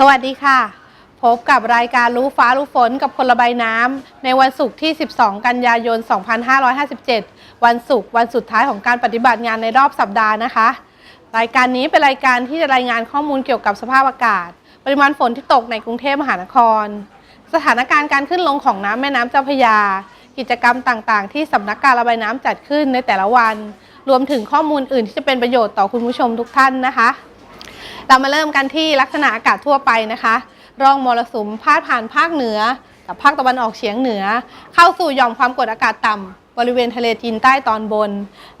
สวัสดีค่ะ พบกับรายการรู้ฟ้ารู้ฝนกับคนระบายน้ำในวันศุกร์ที่ 12 กันยายน 2557 วันศุกร์วันสุดท้ายของการปฏิบัติงานในรอบสัปดาห์นะคะ รายการนี้เป็นรายการที่จะรายงานข้อมูลเกี่ยวกับสภาพอากาศ ปริมาณฝนที่ตกในกรุงเทพมหานคร สถานการณ์การขึ้นลงของน้ำแม่น้ำเจ้าพระยา กิจกรรมต่างๆ ที่สำนักการระบายน้ำจัดขึ้นในแต่ละวัน รวมถึงข้อมูลอื่นที่จะเป็นประโยชน์ต่อคุณผู้ชมทุกท่านนะคะ เรามาเริ่มกันที่ลักษณะอากาศทั่วไปนะคะ ร่องมรสุมพาดผ่านภาคเหนือ กับภาคตะวันออกเฉียงเหนือ เข้าสู่หย่อมความกดอากาศต่ำบริเวณทะเลจีนใต้ตอนบน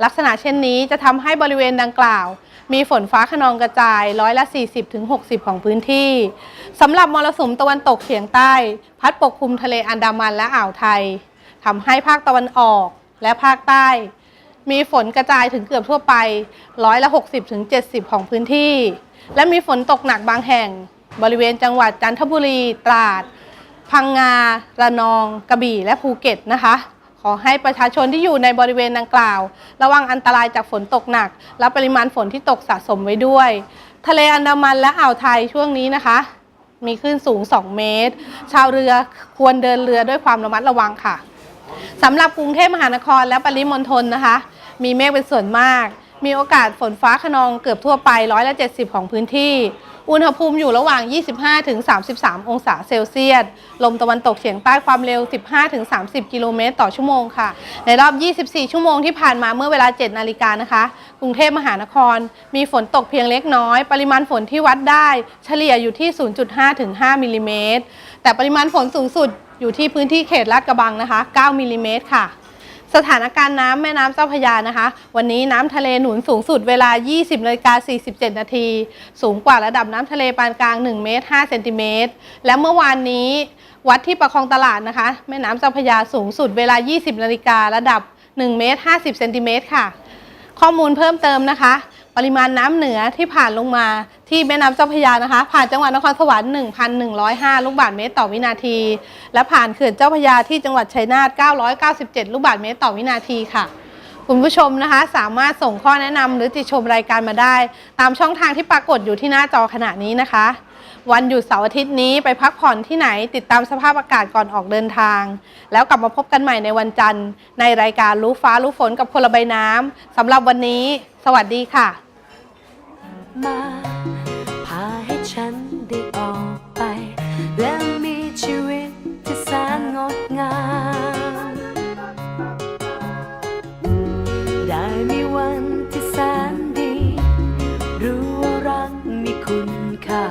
ลักษณะเช่นนี้จะทำให้บริเวณดังกล่าว มีฝนฟ้าขนองกระจายร้อยละ 40-60 ของพื้นที่สำหรับมรสุมตะวันตกเฉียงใต้ พัดปกคลุมทะเลอันดามันและอ่าวไทยทำให้ภาคตะวันออกและภาคใต้ มีฝนกระจายถึงเกือบทั่วไปร้อยละ60-70ของพื้นที่ และมีฝนตกหนักบางแห่ง บริเวณจังหวัดจันทบุรี ตราด พังงา ระนอง กระบี่ และภูเก็ตนะคะ ขอให้ประชาชนที่อยู่ในบริเวณดังกล่าว ระวังอันตรายจากฝนตกหนัก และปริมาณฝนที่ตกสะสมไว้ด้วย ทะเลอันดามันและอ่าวไทยช่วงนี้นะคะ มีคลื่นสูง 2 เมตร ชาวเรือควรเดินเรือด้วยความระมัดระวังค่ะสำหรับกรุงเทพมหานครและปริมณฑลนะคะ มีเมฆเป็นส่วนมาก มีโอกาสฝนฟ้าขนองเกือบทั่วไปร้อยละ70 ของพื้นที่ อุณหภูมิอยู่ระหว่าง 25-33 องศาเซลเซียส ลมตะวันตกเฉียงใต้ความเร็ว 15-30 กิโลเมตรต่อชั่วโมงค่ะ ในรอบ 24 ชั่วโมงที่ผ่านมาเมื่อเวลา 7 นาฬิกานะคะ กรุงเทพมหานคร มีฝนตกเพียงเล็กน้อย ปริมาณฝนที่วัดได้ เฉลี่ยอยู่ที่ 0.5-5 มิลลิเมตร แต่ปริมาณฝนสูงสุดอยู่ที่พื้นที่เขตลาดกระบังนะคะ 9 มิลลิเมตรค่ะ สถานการณ์น้ำแม่น้ำเจ้าพระยานะคะ วันนี้น้ำทะเลหนุนสูงสุดเวลา 20นาฬิกา47 นาที สูงกว่าระดับน้ำทะเลปานกลาง 1 เมตร5เซนติเมตร และเมื่อวานนี้ วัดที่ประคองตลาดนะคะ แม่น้ำเจ้าพระยาสูงสุดเวลา 20นาฬิการะดับ 1 เมตร50เซนติเมตรค่ะ ข้อมูลเพิ่มเติมนะคะ ปริมาณน้ำเหนือที่ผ่านลงมาที่แม่น้ำเจ้าพระยานะคะ ผ่านจังหวัดนครสวรรค์ 1,105 ลูกบาศก์เมตรต่อวินาที และผ่านเขื่อนเจ้าพระยาที่จังหวัดชัยนาท 997 ลูกบาศก์เมตรต่อวินาทีค่ะ คุณผู้ชมนะคะ สามารถส่งข้อแนะนำหรือติชมรายการมาได้ ตามช่องทางที่ปรากฏอยู่ที่หน้าจอขณะนี้นะคะ วันหยุดเสาร์อาทิตย์นี้ไปพักผ่อนที่ไหนติดตามสภาพอากาศก่อนออกเดินทาง แล้วกลับมาพบกันใหม่ในวันจันทร์ ในรายการรู้ฟ้ารู้ฝนกับคนละใบน้ำสำหรับวันนี้ สวัสดีค่ะ มา พาให้ฉันได้ออกไป และมีชีวิตที่แสนงดงาม ได้มีวันที่แสนดี รู้ว่ารักมีคุณค่า